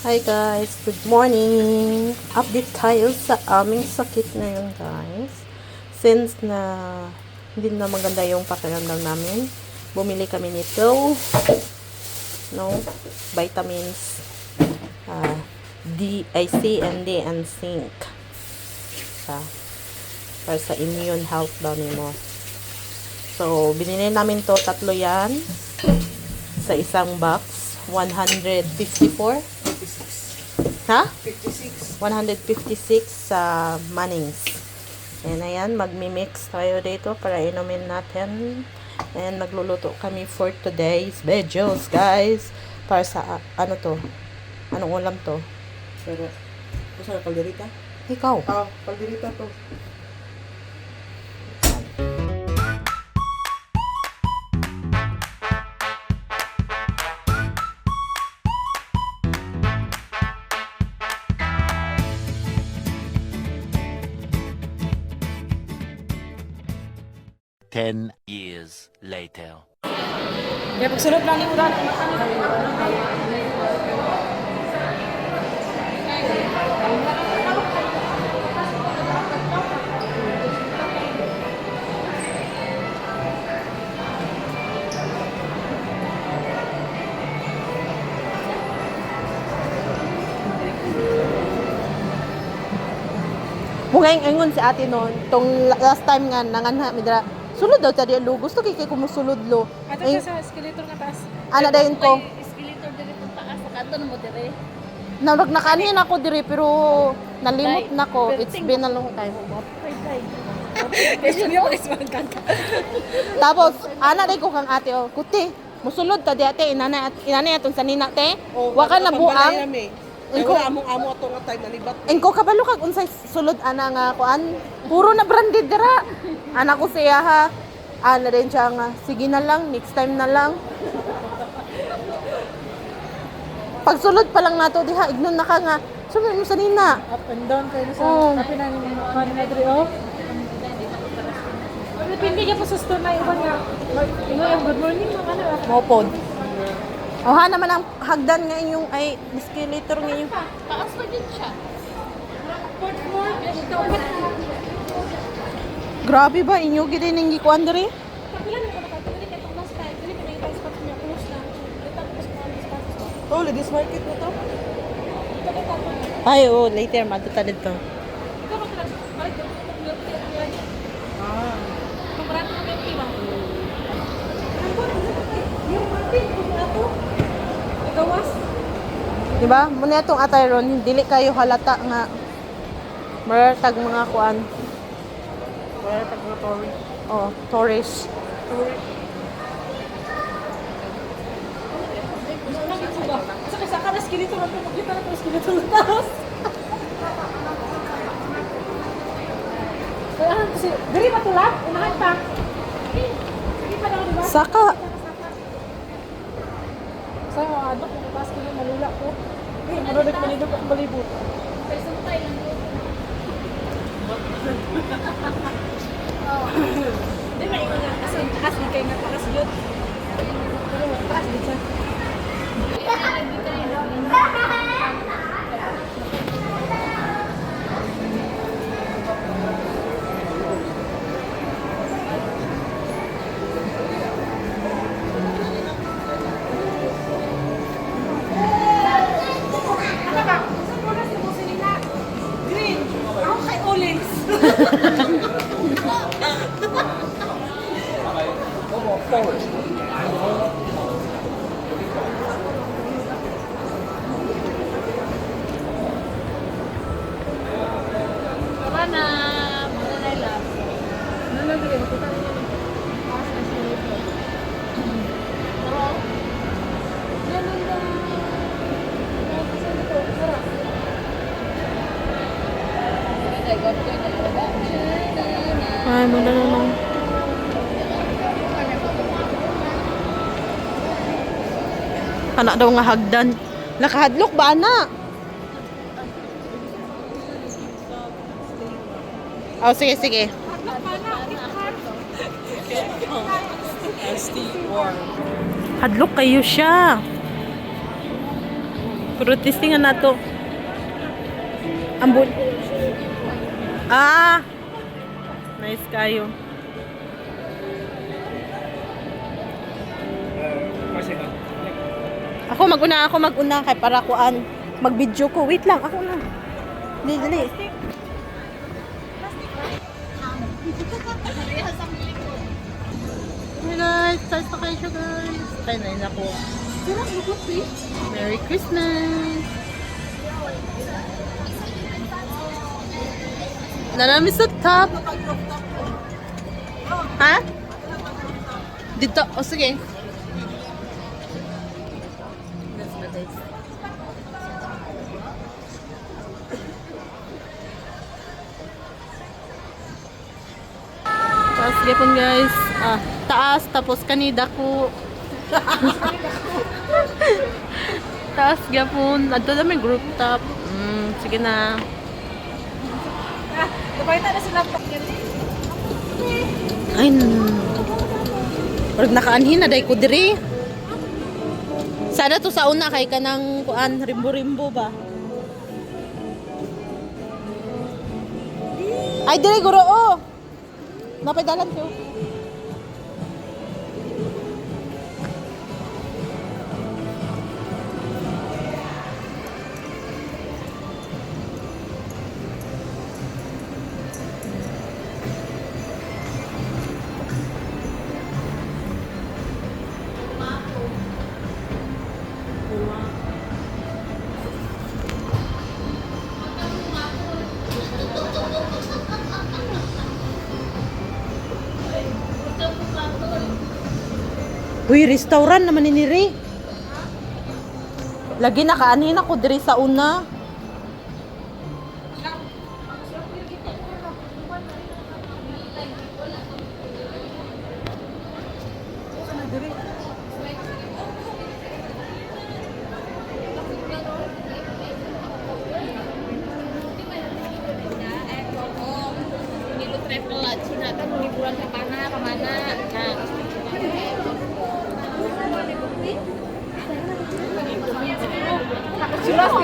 Hi guys, good morning! Update tayo sa aming sakit ngayon guys. Since na hindi na maganda yung pakiramdam namin, bumili kami nito no vitamins uh, D, I C and D and zinc sa para sa immune health daw mo. So, binili namin to tatlo yan sa isang box. 154 Ha? 56. 156 sa Mannings. And ayan, magmi-mix tayo dito para inumin natin. And magluluto kami for today's videos, guys. Para sa, ah, ano to? Anong ulam to? Kung saan kalderita? Ikaw. Ah, kalderita to. Ten years later. Lang. Mugay ingon si ate noon, tong last time nga nanganha midra. Sulod daw tadi lo. Gusto kay kay kumusulod lo. Ato siya sa escalator nga taas. ana dayon ko. Escalator diri sa taas, sa kanton mo diri. Nawag nakanin ako diri pero nalimot na ko. It's been a long time. Tapos, ana day ko kang ate oh, kuti. Musulod ta di ate inana inana atong sanina te. Oh, Wa ka na buang. Wala among amo ato nga time nalibat. Engko kabalo kag unsay sulod ana nga kuan. Puro na branded dira. Ana ko siya ha. Ana din siya nga sige na lang next time na lang. Pagsulod pa lang nato diha ignon na ka nga. Sumay mo sanina. Up and down kayo sa Oo. kape na yung mga na diri oh. Depende ka po sa store na iwan nga. Yung good morning mga ano. ah. Mopod. O ha naman ang hagdan nga inyong ay escalator nga inyong. Taas pa din siya. Fourth floor. Grabe ba inyo gid ning gikuan diri? Na na. Oh, ladies market na to. Ay oh, later madto dito. Ah. Kumaran ko ng iba. Yung market ko na to. Gawas. Di ba? Muna itong atay ron, dili kayo halata nga maratag mga kuan. Wala tag mga tourist. Oh, tourist. Sa kasa ka na skeleton ako magkita na to skeleton na taas. Ano diri pa tulad, unahan pa. Diba? Saka, Sa mga adok, kung taas ko na malula ko. Eh, marulit manidog ang balibot. Pero suntay lang yun. Di ba ingon nga, kasi taas di kayo nga taas yun. Taas di siya. Anak daw nga hagdan. Nakahadlok ba, ana? Oh, sige, sige. Hadlok kayo siya. Pero testingan na to. Ambon. Ah! Nice kayo. Ako maguna, ako maguna kay para kuan mag-video ko. Wait lang, ako na. Dili, dili. Hey guys, tayo pa kayo guys. Tayo na yun ako. Merry Christmas! Narami sa top. Ha? Dito. O sige. Gapon guys. Ah, taas tapos kanida ko. taas gapon. Adto na may group top. Mm, sige na. Napakita na sila Ay, Parang nakaanhin na day ko diri. Sana to sa una kay kanang kuan rimbo-rimbo ba. Ay diri guro oh. Napedalan ko. Uy, restaurant naman ni Niri. Lagi nakaanin ako diri sa una.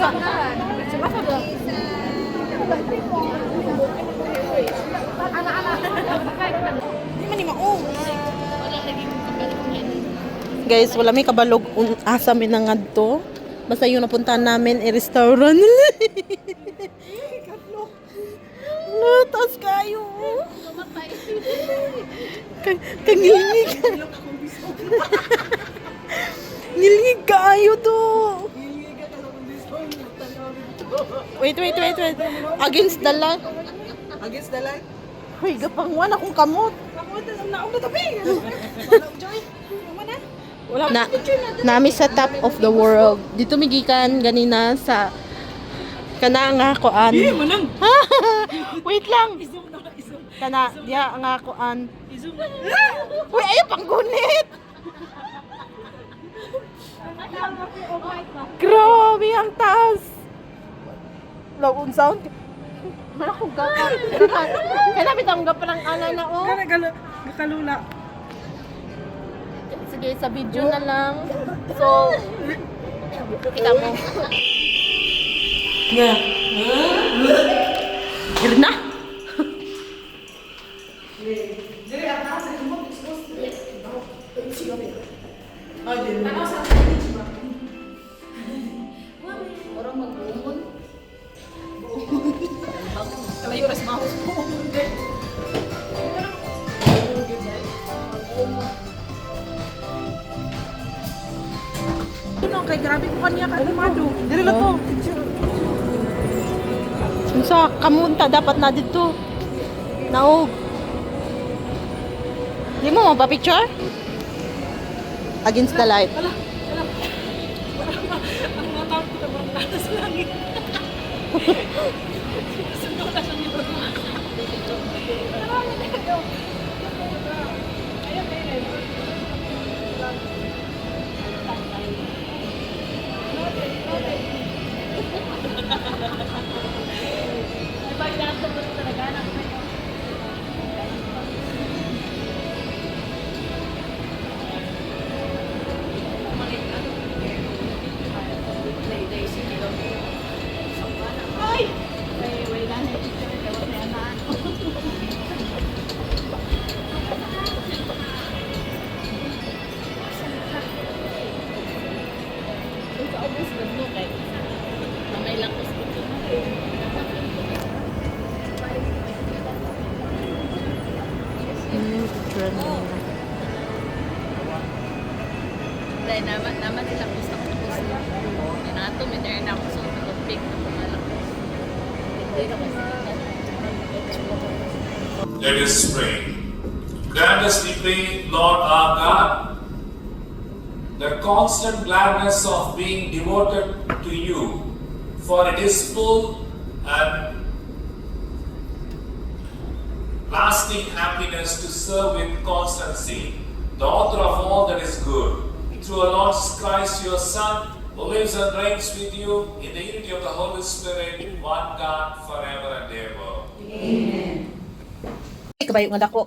Guys, wala may kabalog un asa mi na ngadto. Basta yung napuntahan namin i restaurant. Natas kayo. Kang kangilingig. Ngilingig kayo to. Wait, wait, wait, wait. Against the light. Against the light. Hoy, gapangwan akong kamot. Ito, naong na tabi. Joy. Mana? Wala na nami sa top of the world. Dito migikan ganina sa kana nga koan. Eh, manang. Wait lang. Na. Kana diya nga koan. Uy, ayo panggunit. Grabe ang taas. Laun sound. Mana ko gapon. Kana bitang gapan ang ana na oh. Kana galo, kalula. Sige, sa video na lang. So, kita mo. Nga. Irna? Ano kay grabe ko kaniya ka lumado. Dili lang to. Unsa kamunta dapat na dito. Naog. Di mo mapapicture? Against the light. Ang mga tao ko na sa langit. Ubos gusto kay mamay lakos ko. Picture na yun. Dahil naman, naman nila ko sa kapos na. May nato, may dahil na ako sa tubig na pumalakos. Hindi na kasi. Let us pray. Grant us, we pray, Lord our God, the constant gladness of being devoted to you, for it is full and lasting happiness to serve with constancy, the author of all that is good, through our Lord Christ, your Son, who lives and reigns with you in the unity of the Holy Spirit, one God, forever and ever. Kabayo nga dako.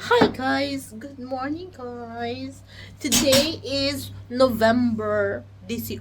Hi guys! Good morning guys! Today is November 18.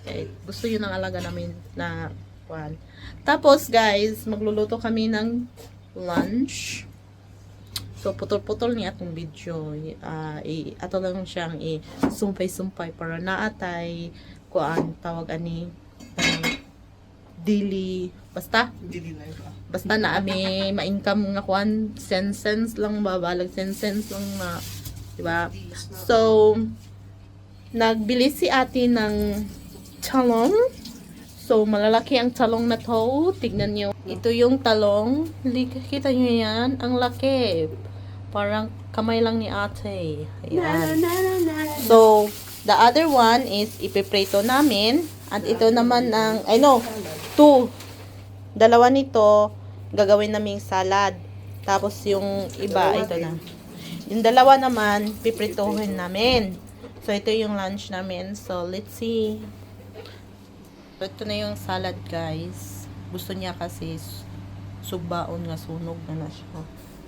Okay, gusto yun ang alaga namin na kwan. Tapos guys, magluluto kami ng lunch. So, putol-putol niya atong video. Ah, i ato lang siyang i-sumpay-sumpay para naatay kuan tawag ani tanang daily basta basta na ami ma-income nga kuan sense sense lang ba balag sense sense lang na di ba so nagbili si ate ng talong. So malalaki ang talong na to. Tignan niyo ito yung talong. Kita niyo yan? Ang laki. Parang kamay lang ni ate. Ayan. So the other one is ipiprito namin. At ito naman ang I know two dalawa nito gagawin naming salad. Tapos yung iba ito na. yung dalawa naman piprituhin namin. So ito yung lunch namin. So let's see. So ito na yung salad guys. Gusto niya kasi s- sugbaon nga sunog na na siya.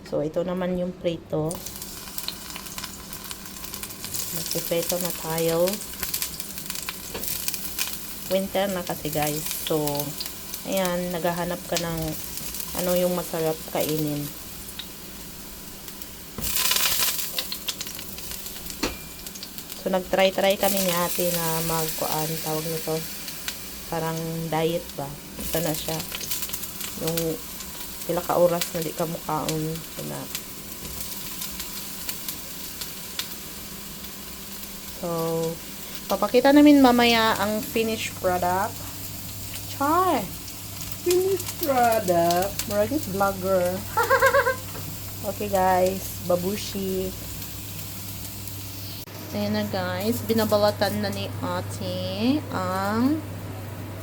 So ito naman yung prito. Magpiprito na tayo. Winter na kasi guys. So ayan naghahanap ka ng ano yung masarap kainin. So nagtry try kami ni ate na magkuan tawag nito. Parang diet ba? Ito na siya. Yung pila ka oras na di ka mukaon so na. So papakita namin mamaya ang finished product. Char Finished product. Murag vlogger. okay guys, babushi. Ayan na guys, binabalatan na ni ate ang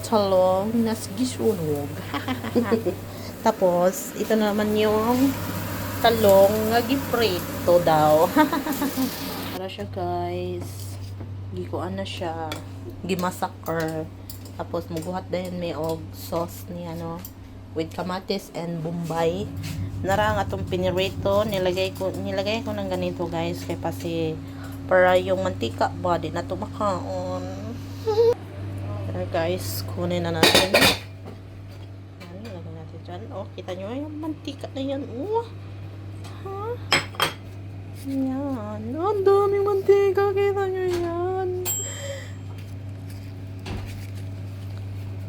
talong na gisunog. Tapos, ito naman yung talong nga giprito daw. Para siya guys. Gikuan na siya. Gimasakar. Tapos, muguhat din may og sauce ni ano with kamatis and bombay. Narang atong pinirito, nilagay ko nilagay ko ng ganito guys kay kasi para yung mantika ba di na tumakaon. Tara guys, kunin na natin. Ano, ilagay natin dyan. Oh, kita nyo yung mantika na yan. Oh. Ha? Yan. Ang daming mantika. Kita nyo yan.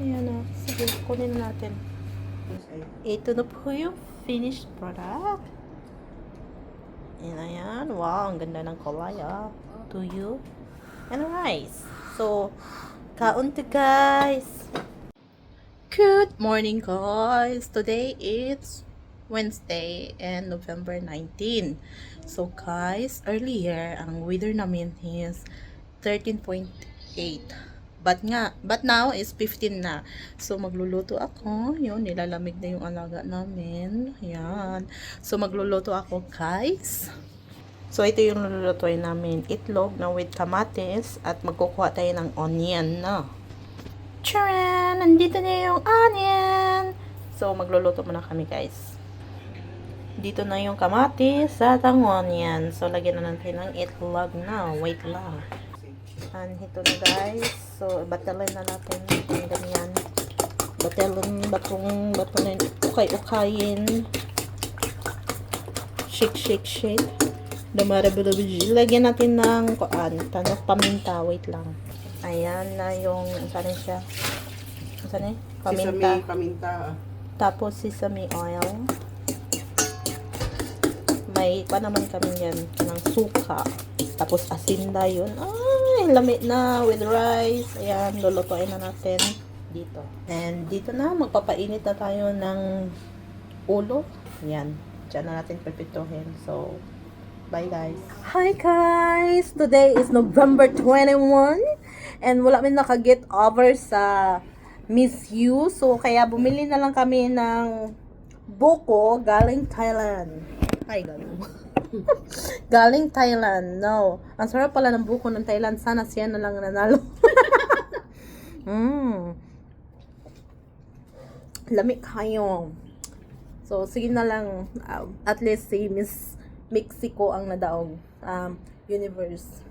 Ayan na. Sige, kunin na natin. Ito na po yung finished product. Ayan na. Wow, ang ganda ng kulay ah. To you. And rice. So, kaun to guys. Good morning guys. Today is Wednesday and November 19. So guys, earlier ang weather namin is 13.8. But nga, but now is 15 na. So magluluto ako. Yun, nilalamig na yung alaga namin. Yan. So magluluto ako guys. So ito yung lulutuin namin. Itlog na with kamatis at magkukuha tayo ng onion na. Charan! Nandito na yung onion! So magluluto muna kami guys. Dito na yung kamatis at ang onion. So, lagyan na natin ng itlog na. Wait lang. And ito na guys. So, batalin na natin yung ganyan. Batalin, batong, batalin, ukay-ukayin. Shake, shake, shake. Dumarabulabuji. Lagyan natin ng kuan, tanong paminta. Wait lang. Ayan na yung, saan siya? Saan eh? Paminta. Sesame, paminta. Tapos sesame oil. May pa naman kami yan ng suka. Tapos asinda yun. Ay, lamig na with rice. Ayan, lulutuin na natin dito. And dito na, magpapainit na tayo ng ulo. Ayan, dyan na natin pipituhin. So, bye guys. Hi guys! Today is November 21 and wala min nakaget over sa Miss You. So, kaya bumili na lang kami ng buko galing Thailand. Ay, galing. galing Thailand. No. Ang sarap pala ng buko ng Thailand. Sana siya na lang nanalo. mm. Lamig kayo. So, sige na lang. uh, at least si Miss Mexico ang nadaog. Um, universe.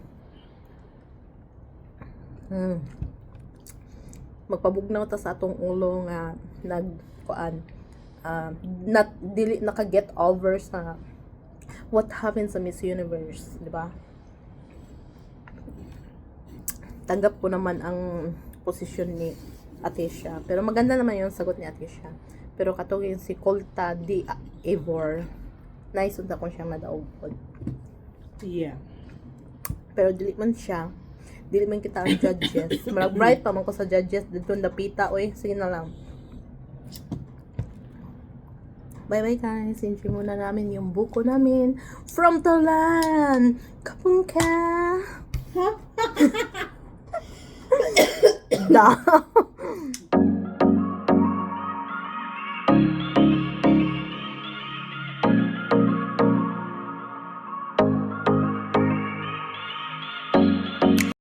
Hmm. Magpabugnaw ta sa atong ulo nga nag kuan uh, not dili naka get over sa what happened sa Miss Universe, di ba? Tanggap ko naman ang posisyon ni Atisha. Pero maganda naman yung sagot ni Atisha. Pero katong yung si Colta di Evor, naisunda ko siyang nadaog pod. Yeah. Pero dili man siya. Dili man kita ang judges. Marag bright pa man ko sa judges dito napita oy. Sige na lang. Bye bye guys. Enjoy muna namin yung buko namin from Thailand. Kapung ka. da.